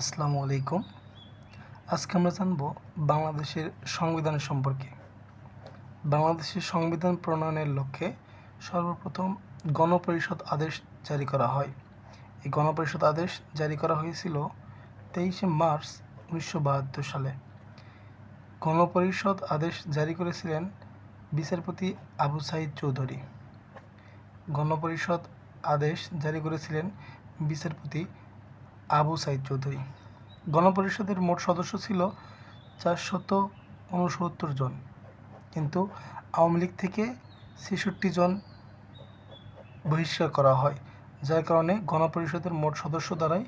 আসসালামু আলাইকুম। আজকে আমরা জানব বাংলাদেশের সংবিধান সম্পর্কে। বাংলাদেশের সংবিধান প্রণয়নের লক্ষ্যে সর্বপ্রথম গণপরিষদ আদেশ জারি করা হয়। এই গণপরিষদ আদেশ জারি করা হয়েছিল তেইশে মার্চ উনিশশো বাহাত্তর সালে। গণপরিষদ আদেশ জারি করেছিলেন বিচারপতি আবু সাইদ চৌধুরী। গণপরিষদ আদেশ জারি করেছিলেন বিচারপতি আবু সাইদ চৌধুরী। গণপরিষদের মোট সদস্য ছিল চারশত উনসত্তর জন, কিন্তু আওয়ামী লীগ থেকে ছেষট্টি জন বহিষ্কার করা হয়, যার কারণে গণপরিষদের মোট সদস্য দ্বারাই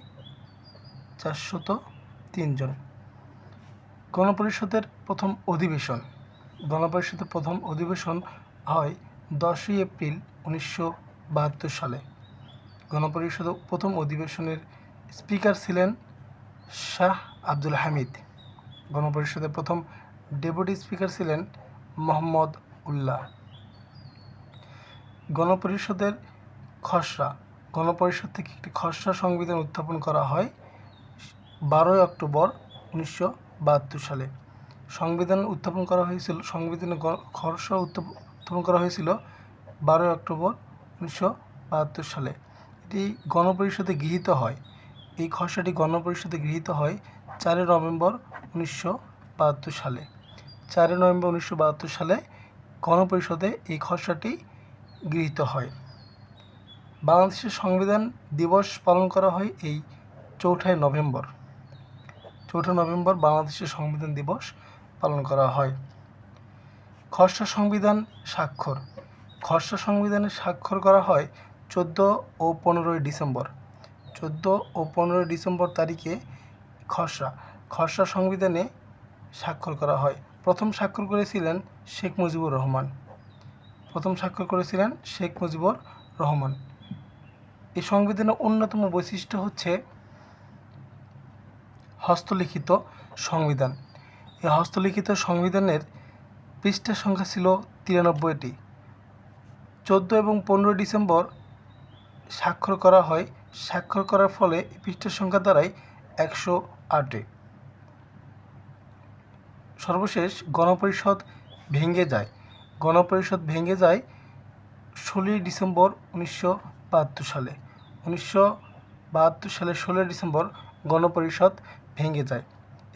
চারশত তিনজন গণপরিষদের প্রথম অধিবেশন, গণপরিষদের প্রথম অধিবেশন হয় দশই এপ্রিল উনিশশো বাহাত্তর সালে। গণপরিষদ প্রথম অধিবেশনের স্পিকার ছিলেন শাহ আব্দুল হামিদ। গণপরিষদের প্রথম ডেপুটি স্পিকার ছিলেন মোহাম্মদ উল্লাহ। গণপরিষদের খসড়া। গণপরিষদ থেকে একটি খসড়া সংবিধান উত্থাপন করা হয় বারোই অক্টোবর উনিশশো বাহাত্তর সালে। সংবিধান উত্থাপন করা হয়েছিল সংবিধানের গ- খসড়া উত্থাপ- উত্থাপন করা হয়েছিল বারোই অক্টোবর উনিশশো বাহাত্তর সালে। এটি গণপরিষদে গৃহীত হয়। এই খসড়াটি গণপরিষদে গৃহীত হয় চারই নভেম্বর উনিশশো বাহাত্তর সালে। চারই নভেম্বর উনিশশো বাহাত্তর সালে গণপরিষদে এই খসড়াটি গৃহীত হয়। বাংলাদেশের সংবিধান দিবস পালন করা হয় এই চৌঠাই নভেম্বর। চৌঠা নভেম্বর বাংলাদেশের সংবিধান দিবস পালন করা হয়। খসড়া সংবিধান স্বাক্ষর। খসড়া সংবিধানে স্বাক্ষর করা হয় চোদ্দ ও পনেরোই ডিসেম্বর। চোদ্দ ও পনেরোই ডিসেম্বর তারিখে খসড়া। খসড়া সংবিধানে স্বাক্ষর করা হয়। প্রথম স্বাক্ষর করেছিলেন শেখ মুজিবুর রহমান। প্রথম স্বাক্ষর করেছিলেন শেখ মুজিবুর রহমান। এই সংবিধানের অন্যতম বৈশিষ্ট্য হচ্ছে হস্তলিখিত সংবিধান। এই হস্তলিখিত সংবিধানের পৃষ্ঠার সংখ্যা ছিল তিরানব্বইটি। চোদ্দ এবং পনেরো ডিসেম্বর স্বাক্ষর করা হয় স্বাক্ষর করার ফলে পৃষ্ঠার সংখ্যা দাঁড়ায় একশো আটে। সর্বশেষ গণপরিষদ ভেঙে যায়। গণপরিষদ ভেঙে যায় ষোলোই ডিসেম্বর উনিশশো বাহাত্তর সালে। উনিশশো বাহাত্তর সালের ষোলোই ডিসেম্বর গণপরিষদ ভেঙে যায়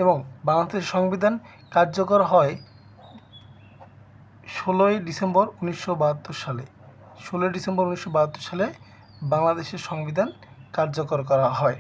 এবং বাংলাদেশের সংবিধান কার্যকর হয় ষোলোই ডিসেম্বর উনিশশো বাহাত্তর সালে। ষোলোই ডিসেম্বর উনিশশো বাহাত্তর সালে বাংলাদেশের সংবিধান কার্যকর করা হয়।